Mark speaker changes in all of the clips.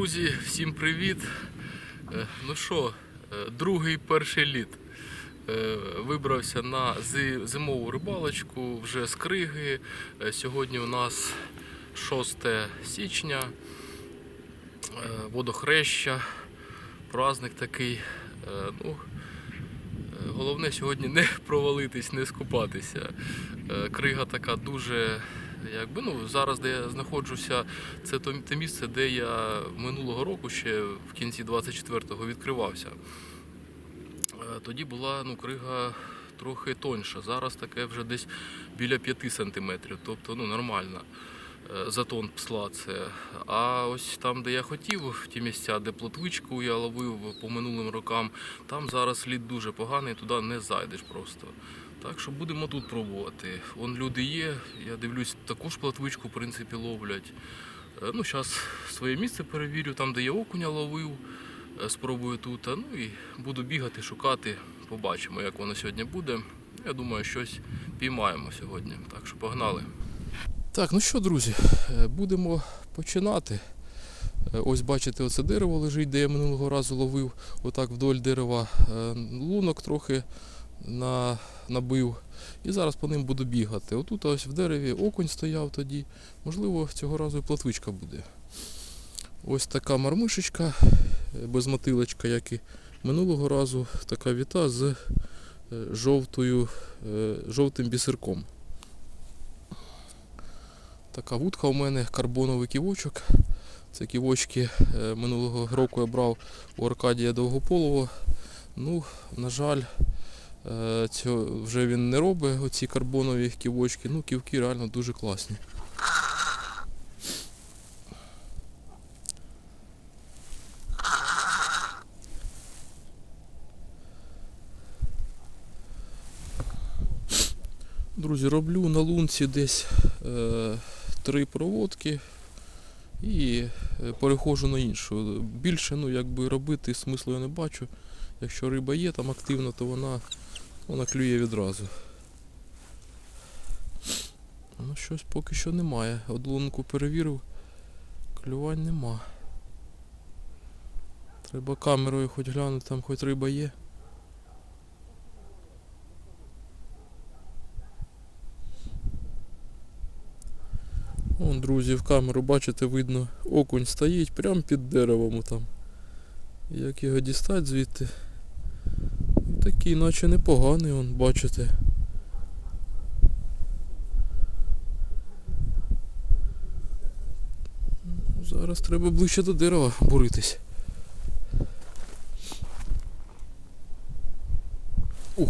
Speaker 1: Друзі, всім привіт! Е, Ну що, е, другий перший літ. Е, Вибрався на зимову рибалочку вже з Криги. Сьогодні у нас 6 січня, водохреща, праздник такий. Ну, головне сьогодні не провалитись, не скупатися. Крига така дуже. Якби ну зараз, де я знаходжуся, це те місце, де я минулого року ще в кінці 24-го відкривався. Е, Тоді була ну, крига трохи тоньша. Зараз таке вже десь біля 5 сантиметрів, тобто ну, нормально. е, За тон псла це. А ось там, де я хотів, в ті місця, де плотвичку я ловив по минулим рокам, там зараз лід дуже поганий, туди не зайдеш просто. Так що будемо тут пробувати. Вон люди є, я дивлюсь, таку ж платвичку, в принципі, ловлять. Е, Ну, зараз своє місце перевірю, там, де я окуня ловив, е, спробую тут. Ну і буду бігати, шукати, побачимо, як воно сьогодні буде. Я думаю, щось піймаємо сьогодні. Так що погнали. Так, ну що, друзі, е, будемо починати. Ось бачите, оце дерево лежить, де я минулого разу ловив, отак вдоль дерева лунок трохи на, набив. І зараз по ним буду бігати. Отут ось в дереві окунь стояв тоді. Можливо, цього разу і платвичка буде. Ось така мармишечка, е, без мотилочка, як і минулого разу, така віта з е, жовтою, е, жовтим бісерком. Така вудка у мене, карбоновий ківочок. Це ківочки минулого року я брав у Аркадія Довгополова. Ну, на жаль, цього вже він не робить, оці карбонові ківочки. Ну, ківки реально дуже класні. Друзі, роблю на лунці десь е, три проводки і е, переходжу на іншу. Більше ну, якби робити смислу я не бачу. Якщо риба є там активна, то вона, вона клює відразу. Ну щось поки що немає. Одну лунку перевірив, клювань нема. Треба камерою хоч глянути, там хоч риба є. Вон, друзі, в камеру бачите, видно, окунь стоїть прямо під деревом там. Як його дістати звідти? Такий, наче непоганий, он, бачите. Зараз треба ближче до дерева буритись. Ух,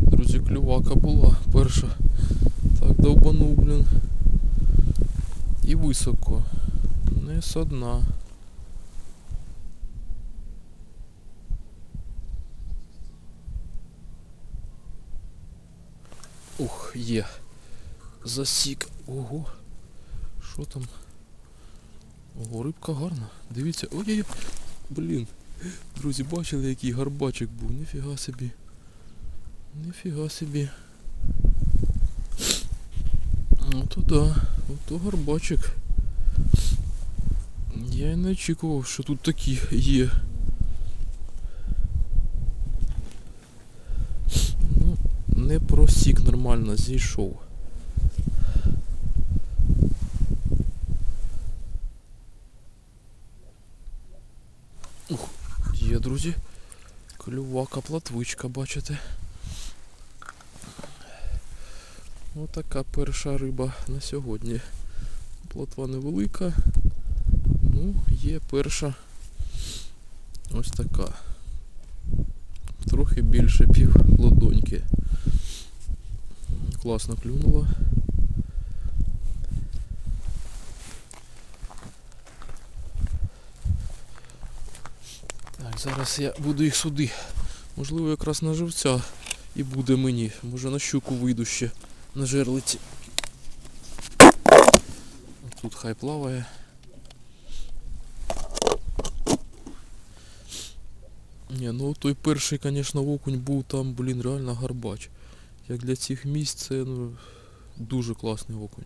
Speaker 1: друзі, клювака була перша. Так довбанув, блін. І високо. Не со дна. Ух, є. Засік. Ого. Що там? Ого, рибка гарна. Дивіться. Ой-ой-ой. Блін. Друзі, бачили, який гарбачик був. Ніфіга собі. Ніфіга собі. Ото да, ото гарбачик. Я й не очікував, що тут такі є. Ну, не просік нормально, зійшов. Ух, є, друзі. Клювака, платвичка, бачите. Отака перша риба на сьогодні. Плотва невелика. Ну, є перша ось така. Трохи більше пів ладоньки. Класно клюнула. Так, зараз я буду їх суди. Можливо, якраз на живця і буде мені. Може на щуку вийду ще на жерлиці. Тут хай плаває. Ні, ну той перший, звісно, окунь був там, блін, реально гарбач. Як для цих місць це ну, дуже класний окунь.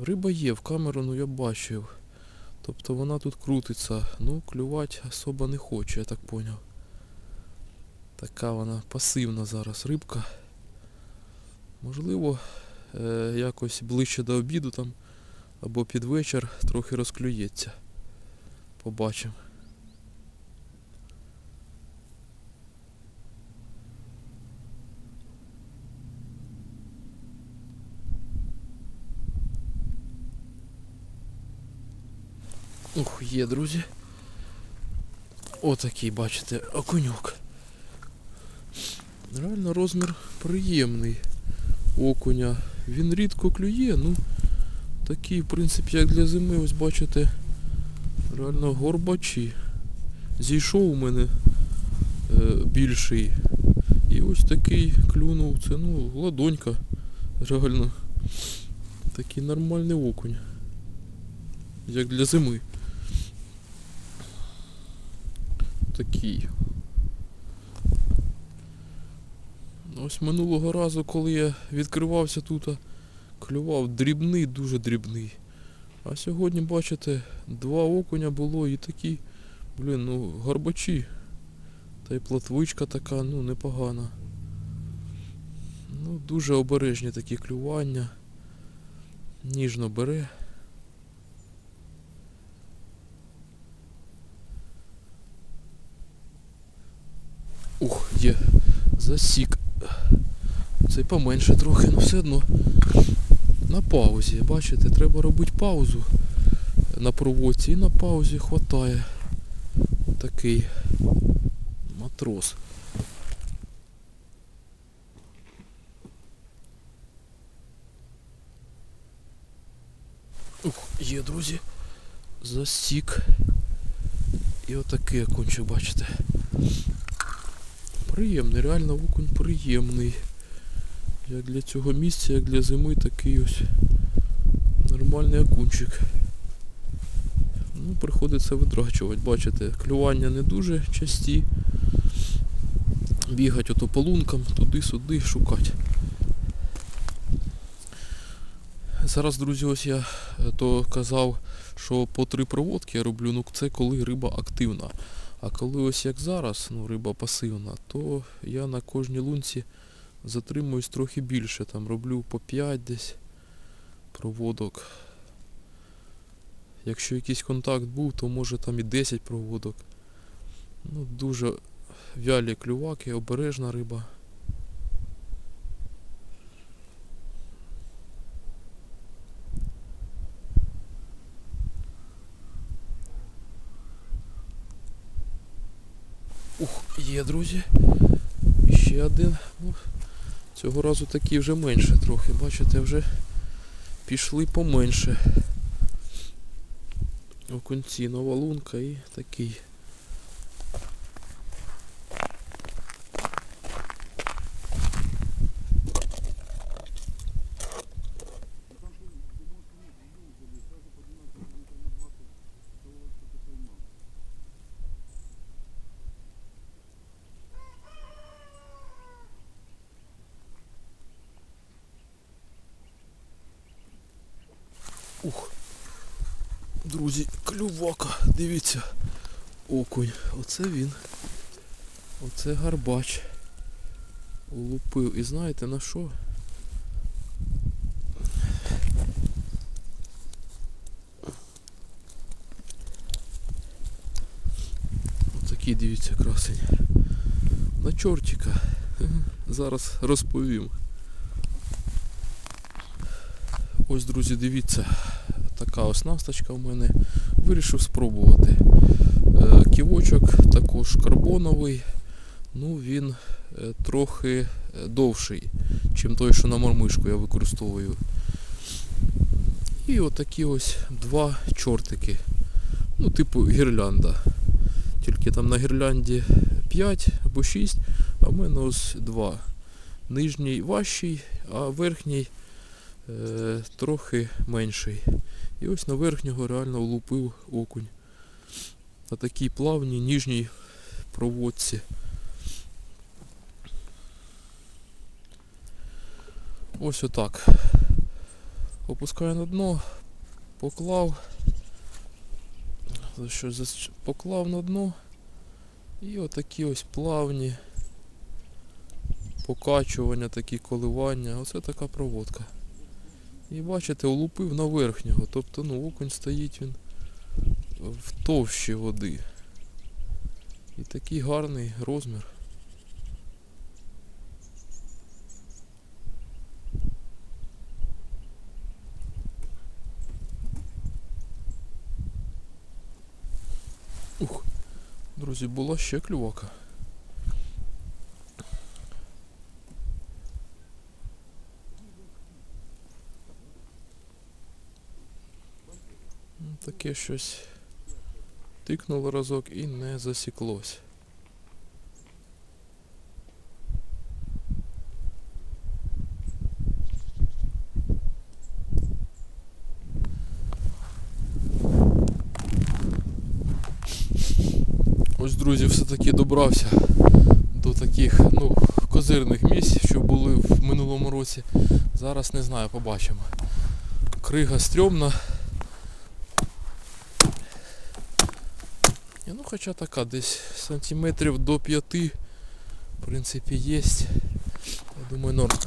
Speaker 1: Риба є в камеру, ну я бачив.
Speaker 2: Тобто вона тут крутиться. Ну, клювати особо не хоче, я так поняв. Така вона пасивна зараз рибка. Можливо, е, якось ближче до обіду там або під вечір трохи розклюється. Побачимо. Ух, є, друзі. Отакий, бачите, окуньок. Реально розмір приємний окуня. Він рідко клює, ну такий, в принципі, як для зими, ось бачите, реально горбачі. Зійшов у мене е, більший. І ось такий клюнув. Це ну ладонька. Реально. Такий нормальний окунь. Як для зими. Такий. Ось минулого разу, коли я відкривався тут, клював дрібний, дуже дрібний. А сьогодні, бачите, два окуня було і такі, блін, ну, горбачі. Та й плотвичка така, ну, непогана. Ну, дуже обережні такі клювання. Ніжно бере. Ух, є. Засік. Цей поменше трохи, ну все одно. На паузі, бачите, треба робити паузу на проводці і на паузі хватає. Такий матрос. Ух, є, друзі. Засік. І отакий окончик, бачите. Приємний, реально окунь приємний. Як для цього місця, як для зими, такий ось нормальний окунчик. Ну, приходиться видрачувати, бачите, клювання не дуже часті. Бігать ото по туди-сюди шукати. Зараз, друзі, ось я е, то казав, що по три проводки я роблю, ну це коли риба активна. А коли ось як зараз, ну риба пасивна, то я на кожній лунці затримуюсь трохи більше. Там роблю по 5 десь проводок. Якщо якийсь контакт був, то може там і 10 проводок. Ну, дуже вялі клюваки, обережна риба. Ух, друзі. І Ще один. Ну, цього разу такі вже менше трохи. Бачите, вже пішли поменше. Окунці нова лунка і такий. Ух. Друзі, клювака, дивіться. Окунь. Оце він. Оце гарбач. Улупив. І знаєте на що? Отакий, дивіться, красень. На чортика. Зараз розповім. Ось, друзі, дивіться, така ось насточка в мене. Вирішив спробувати. Е, Ківочок також карбоновий, ну він е, трохи е, довший, чим той, що на мормишку я використовую. І отакі ось два чортики. Ну, типу гірлянда. Тільки там на гірлянді 5 або 6, а в мене ось 2. Нижній важчий, а верхній е, трохи менший. І ось на верхнього реально влупив окунь. На такій плавній, ніжній проводці. Ось отак. Опускаю на дно, поклав. Що поклав на дно. І отакі ось плавні покачування, такі коливання. Оце така проводка. І бачите, улупив на верхнього. Тобто ну, окунь стоїть він в товщі води. І такий гарний розмір. Ух, друзі, була ще клювака. Щось тикнуло разок і не засіклось. Ось, друзі, все-таки добрався до таких ну, козирних місць, що були в минулому році. Зараз не знаю, побачимо. Крига стрьомна. хоча така, десь сантиметрів до 5 в принципі є. Я думаю, норм.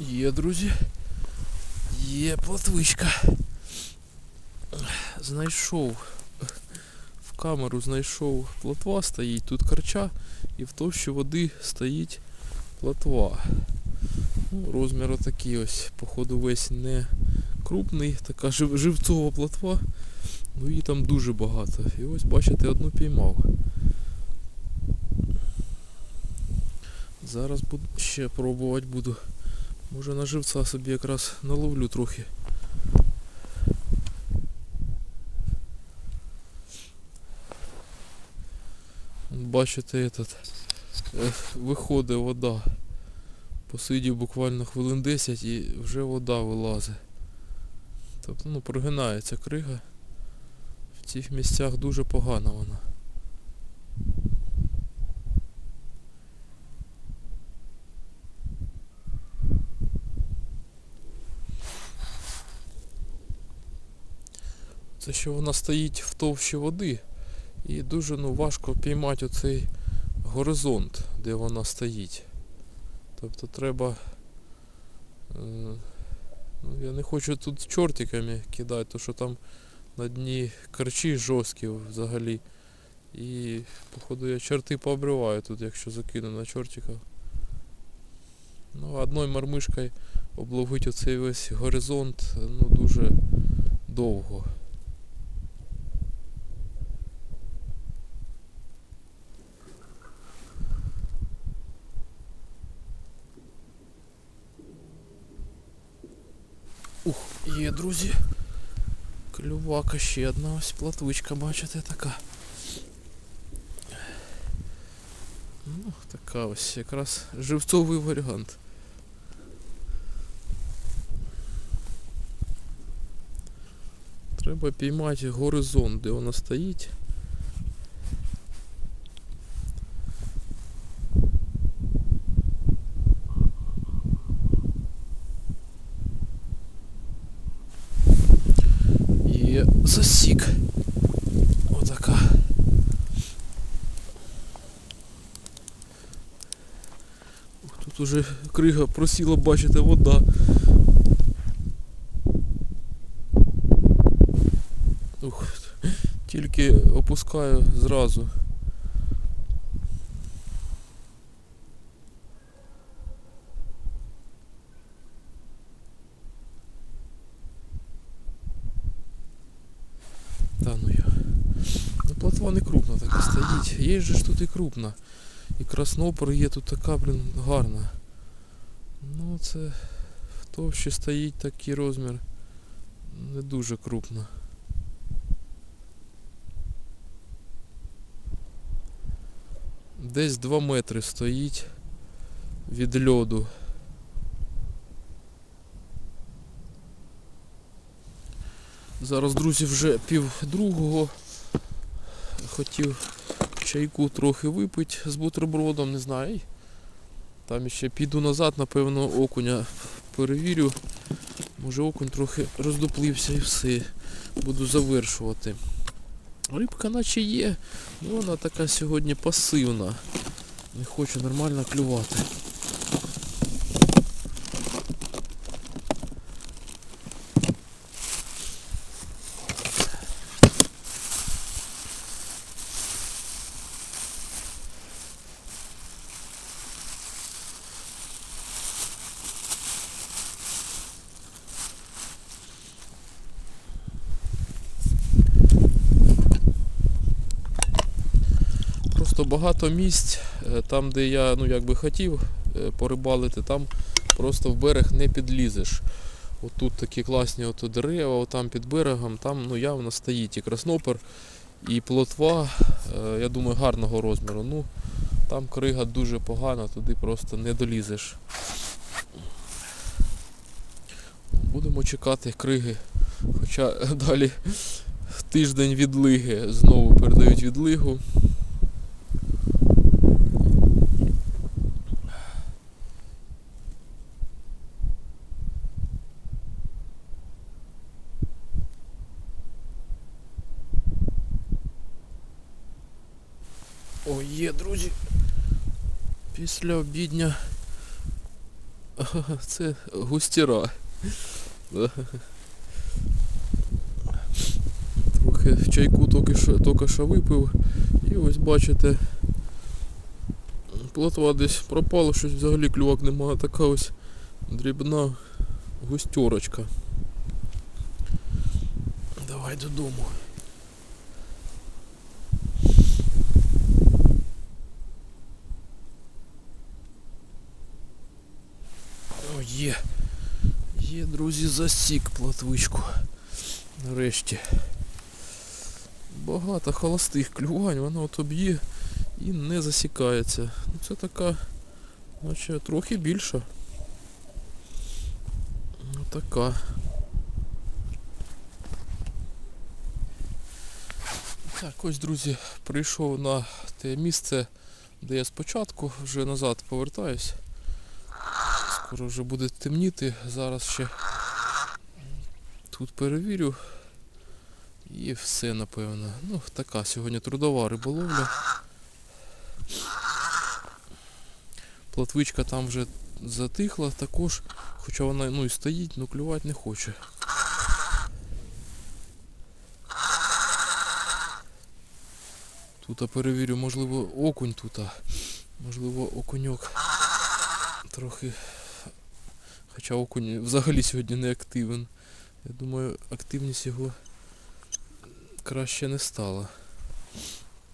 Speaker 2: Є, друзі. Є платвичка. Знайшов. Камеру знайшов плотва стоїть, тут карча і в товщі води стоїть плотва. Ну, розмір отакий ось, походу весь не крупний, така живцова плотва. Ну її там дуже багато. І ось бачите, одну піймав. Зараз буду ще пробувати буду. Може на живця собі якраз наловлю трохи. Бачите, этот, е, виходить вода. Посидів буквально хвилин 10 і вже вода вилазить. Тобто ну, прогинається крига. В цих місцях дуже погана вона. Це що вона стоїть в товщі води і дуже ну, важко піймати оцей горизонт, де вона стоїть. Тобто треба. Е, ну, я не хочу тут чортиками кидати, тому що там на дні корчі жорсткі взагалі. І походу я чорти пообриваю тут, якщо закину на чортиків. Ну, одною мармишкою обловити оцей весь горизонт ну, дуже довго. Ух, є, друзі. Клювака ще одна ось платвичка, бачите, така. Ну, така ось якраз живцовий варіант. Треба піймати горизонт, де вона стоїть. І засік. Отака. Ух, Тут уже крига просіла, бачите, вода. Ух, тільки опускаю зразу. Та ну я. Ну платва не крупна така стоїть. Є ж тут і крупна. І краснопор є тут така, блін, гарна. Ну це в товщі стоїть такий розмір. Не дуже крупна. Десь 2 метри стоїть від льоду. Зараз, друзі, вже пів другого. Хотів чайку трохи випити з бутербродом, не знаю. Там ще піду назад, напевно, окуня перевірю. Може окунь трохи роздуплився і все. Буду завершувати. Рибка наче є, але вона така сьогодні пасивна. Не хоче нормально клювати. Просто багато місць, е, там, де я ну, якби хотів е, порибалити, там просто в берег не підлізеш. Отут такі класні от дерева, от там під берегом, там ну, явно стоїть і краснопер, і плотва, е, я думаю, гарного розміру. Ну, там крига дуже погана, туди просто не долізеш. Будемо чекати криги. Хоча далі тиждень відлиги знову передають відлигу. О, є, друзі. Після обідня. Це густіра. Трохи чайку тільки що, випив. І ось бачите. Плотва десь пропала, щось взагалі клювак немає. Така ось дрібна густерочка. Давай додому. О, є. Є, друзі, засік платвичку. Нарешті. Багато холостих клювань, воно от об'є і не засікається. Ну, це така, наче трохи більша. Ну, така. Так, ось, друзі, прийшов на те місце, де я спочатку вже назад повертаюсь. Скоро вже буде темніти, зараз ще тут перевірю. І все, напевно. Ну, така сьогодні трудова риболовля. Платвичка там вже затихла також, хоча вона ну, і стоїть, ну клювати не хоче. Тут перевірю, можливо, окунь тут, можливо, окуньок трохи. Хоча окунь взагалі сьогодні не активен. Я думаю, активність його краще не стала.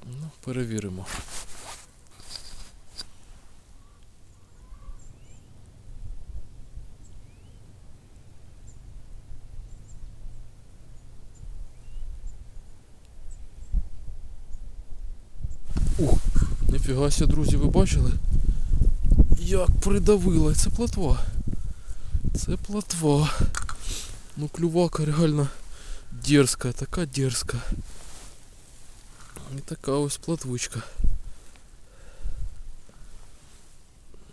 Speaker 2: Ну, перевіримо. Ух, ніфіга ся, друзі, ви бачили? Як придавила, це плотва. Це плотва. Ну клювака реально дерзка, така дерзка. І така ось платвичка.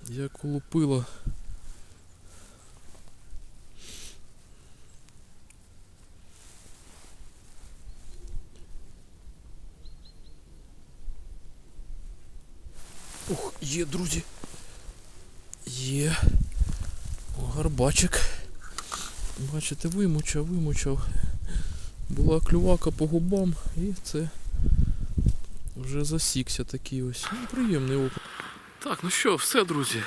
Speaker 2: Як улупила. Ух, є, друзі. Є. О, гарбачик. Бачите, вимучав, вимучав. Була клювака по губам і це вже засікся такий ось. Ну, приємний опит. Так, ну що, все, друзі.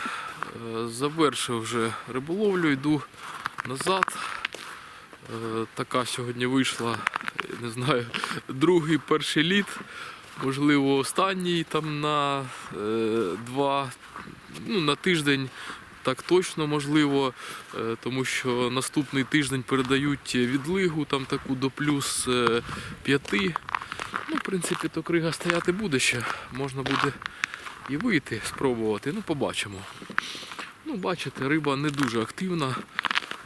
Speaker 2: Е, Завершив вже риболовлю, йду назад. Е, Така сьогодні вийшла, не знаю, другий перший літ. Можливо, останній там на е, два, ну, на тиждень так точно можливо, е, тому що наступний тиждень передають відлигу там таку до плюс е, п'яти. Ну, в принципі, то крига стояти буде ще. Можна буде і вийти, спробувати. Ну, побачимо. Ну, бачите, риба не дуже активна.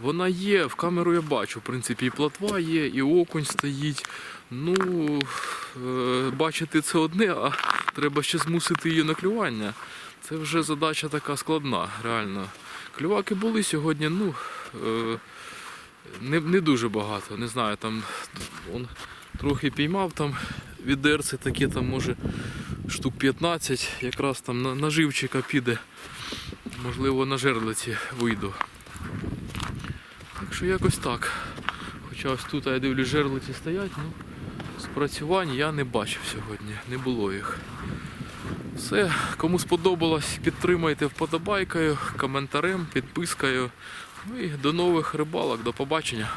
Speaker 2: Вона є, в камеру я бачу. В принципі, і платва є, і окунь стоїть. Ну, е, бачити це одне, а треба ще змусити її на клювання. Це вже задача така складна, реально. Клюваки були сьогодні, ну, е, не, не дуже багато. Не знаю, там он трохи піймав там відерці такі, там може штук 15, якраз там на, на живчика піде. Можливо, на жерлиці вийду. Так що якось так. Хоча ось тут я дивлюсь, жерлиці стоять, ну спрацювань я не бачив сьогодні, не було їх. Все, кому сподобалось, підтримайте вподобайкою, коментарем, підпискою. Ну і до нових рибалок, до побачення.